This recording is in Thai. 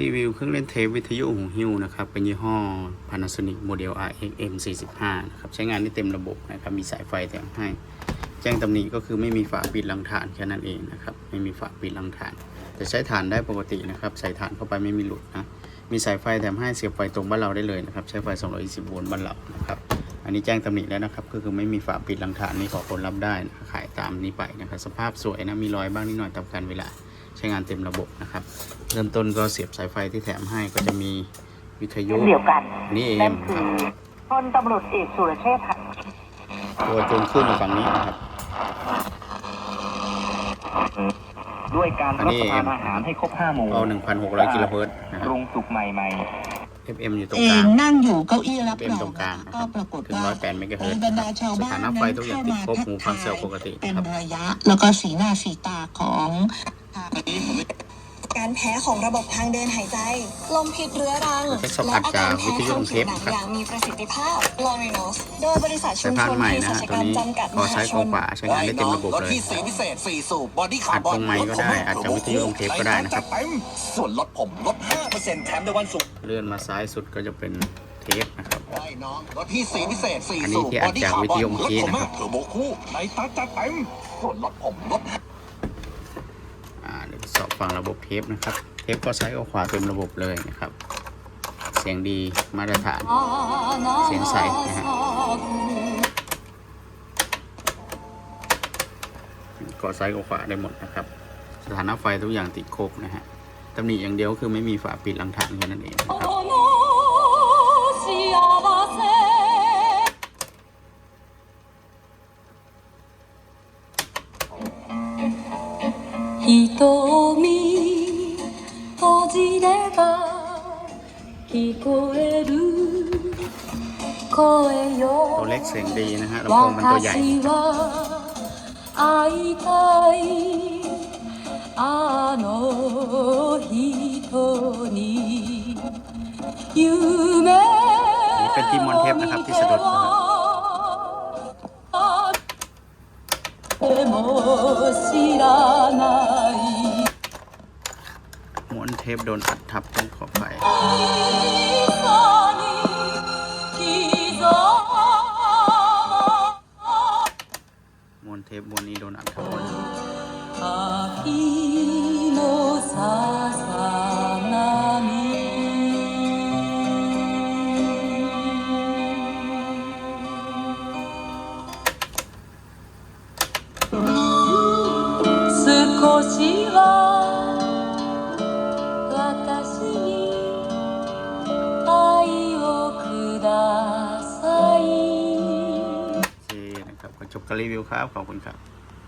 รีวิวเครื่องเล่นเทปวิทยุหูหิ้วนะครับ เป็นยี่ห้อ Panasonic Model RXM 45นะครับ ใช้งานได้เต็มระบบนะครับ มีสายไฟแถมให้ แจ้งตำหนิก็คือไม่มีฝาปิดรังฐานแค่นั้นเองนะครับ ไม่มีฝาปิดรังฐาน แต่ใช้ฐานได้ปกตินะครับ ใส่ฐานเข้าไปไม่มีหลุดนะ มีสายไฟแถมให้เสียบไฟตรงบ้านเราได้เลยนะครับ ใช้ไฟ 220 โวลต์บ้านเรานะครับ อันนี้แจ้งตำหนิแล้วนะครับ ก็คือไม่มีฝาปิดรังฐานนี่ขอคนรับได้นะขายตามนี้ไปนะครับ สภาพสวยนะ มีรอยบ้างนิดหน่อยตามการเวลา ใช้งานเต็มระบบนะครับ เริ่มต้นก็เสียบสายไฟที่แถมให้ก็จะมีวิทยุเช่นเดียวกันนี่เองนั่นคคืรับอพลตำรวจเอกสุรเชษฐ์หักตัวจนขึ้นอยู่ฝั่งนี้นะครับ ด้วยการอันรับนี้ประทานอาหารให้ครบห้าหมู่เอา1,600กิโลเฮิรตซ์นะครับปรุงสุกใหม่ FM อยู่ตรเองกลางงนั่งอยู่เก้าอี้รับ FM รองตรงกลางนะคก็รับปรากฏถึงว่า108เมกะเฮิรตซ์บรรดาชาวสบ้านถานะไฟทุกอย่างติดครบหูฟังเซลล์ปกติเป็นนะครับระยะ แล้วก็สีหน้าสีตาของ การแพ้ของระบบทางเดินหายใจ ลมพิษเรื้อรังทดสอบอัดจากวิทยุลงเทปหนัครับอย่างมีประสิทธิภาพ l o r i n o s โดยบริษัทชุสายมพานชนใหม่เภนะสัฮะชตัวกรรมนี้จำกัดคอซ้ายคอขวาใช้งานได้เต็มระบบรถเลยที่สีพิเศษสี่สูบบอดี้คาอัร์ดบอนตรงไมค์ก็ได้อัดจากวิทยุลงเทปก็ได้นะครับใจัดเต็มส่วนลดผมลด 5%แถมในวันศุกร์เลื่อนมาซ้ายสุดก็จะเป็นเทปนะครับไอ้น้องรถที่สีพิเศษสี่อันนี้สูบที่บอัอดดี้จากคาร์วิบทอนยุเมื่อกี้ลดผมนะครับเทอร์โบคู่ในตัดจัดเต็มส่วนลดผมลดอ่าเดี๋ยวสอบฟังระบบเทปนะครับ เทปก็ซ้ายก็ขวาเป็นระบบเลยนะครับ เสียงดีมาตรฐาน เสียงใสนะฮะก็ซ้ายก็ขวาได้หมดนะครับ สถานะไฟทุกอย่างติดครบนะฮะตำหนิอย่างเดียวคือไม่มีฝาปิดหลังฐานแค่นั้นเองนะครับ 聞こえる声 ตัว よ เล็กเสียงดีนะฮะลำโพงมันตัวใหญ่ 私は会いたいあの人に夢 นี่เป็นที่มอนเทปนะครับที่สะดุดนะครับ でも知らない ม้ วนเทปโดนอัดทับต้องขอไปมวนเทปวันนี้โดนอัดทับ กับรีวิวครับ ขอบคุณครับ